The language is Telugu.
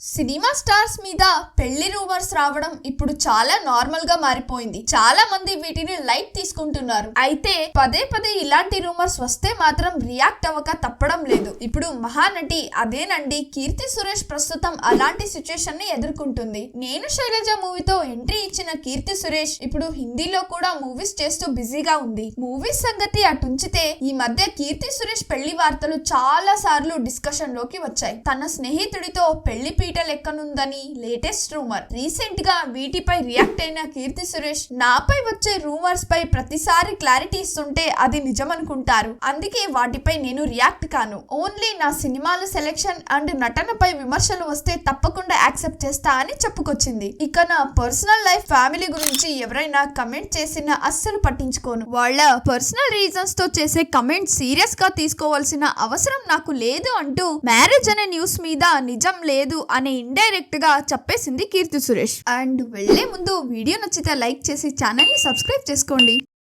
సినిమా స్టార్స్ మీద పెళ్ళి రూమర్స్ రావడం ఇప్పుడు చాలా నార్మల్గా మారిపోయింది. చాలా మంది వీటిని లైట్ తీసుకుంటున్నారు. అయితే పదే పదే ఇలాంటి రూమర్స్ వస్తే మాత్రం రియాక్ట్ అవ్వక తప్పడం లేదు. ఇప్పుడు మహానటి అదేనండి కీర్తి సురేష్ ప్రస్తుతం అలాంటి సిచ్యుయేషన్ని ఎదుర్కొంటుంది. నేను శైలజ మూవీతో ఎంట్రీ ఇచ్చిన కీర్తి సురేష్ ఇప్పుడు హిందీలో కూడా మూవీస్ చేస్తూ బిజీగా ఉంది. మూవీస్ సంగతి అటుంచితే ఈ మధ్య కీర్తి సురేష్ పెళ్ళి వార్తలు చాలా సార్లు డిస్కషన్లోకి వచ్చాయి. తన స్నేహితుడితో పెళ్ళి పీట లెక్కనుందని లేటెస్ట్ రూమర్. రీసెంట్గా వీటిపై రియాక్ట్ అయిన కీర్తి సురేష్ నాపై వచ్చే రూమర్స్ పై ప్రతిసారి క్లారిటీ ఇస్తుంటే అది నిజమనుకుంటారు. అందుకే వాటిపై నేను రియాక్ట్ కాను. ఓన్లీ నా సినిమాల సెలెక్షన్ అండ్ నటనపై విమర్శలు వస్తే తప్పకుండా యాక్సెప్ట్ చేస్తా అని చెప్పుకొచ్చింది. ఇక నా పర్సనల్ లైఫ్ ఫ్యామిలీ గురించి ఎవరైనా కమెంట్ చేసినా అస్సలు పట్టించుకోను. వాళ్ళ పర్సనల్ రీజన్స్తో చేసే కమెంట్ సీరియస్గా తీసుకోవాల్సిన అవసరం నాకు లేదు అంటూ మ్యారేజ్ అనే న్యూస్ మీద నిజం లేదు అని ఇండైరెక్ట్గా చెప్పేసింది కీర్తి సురేష్. అండ్ వెళ్ళే ముందు వీడియో నచ్చితే లైక్ చేసి ఛానల్ని సబ్స్క్రైబ్ చేసుకోండి.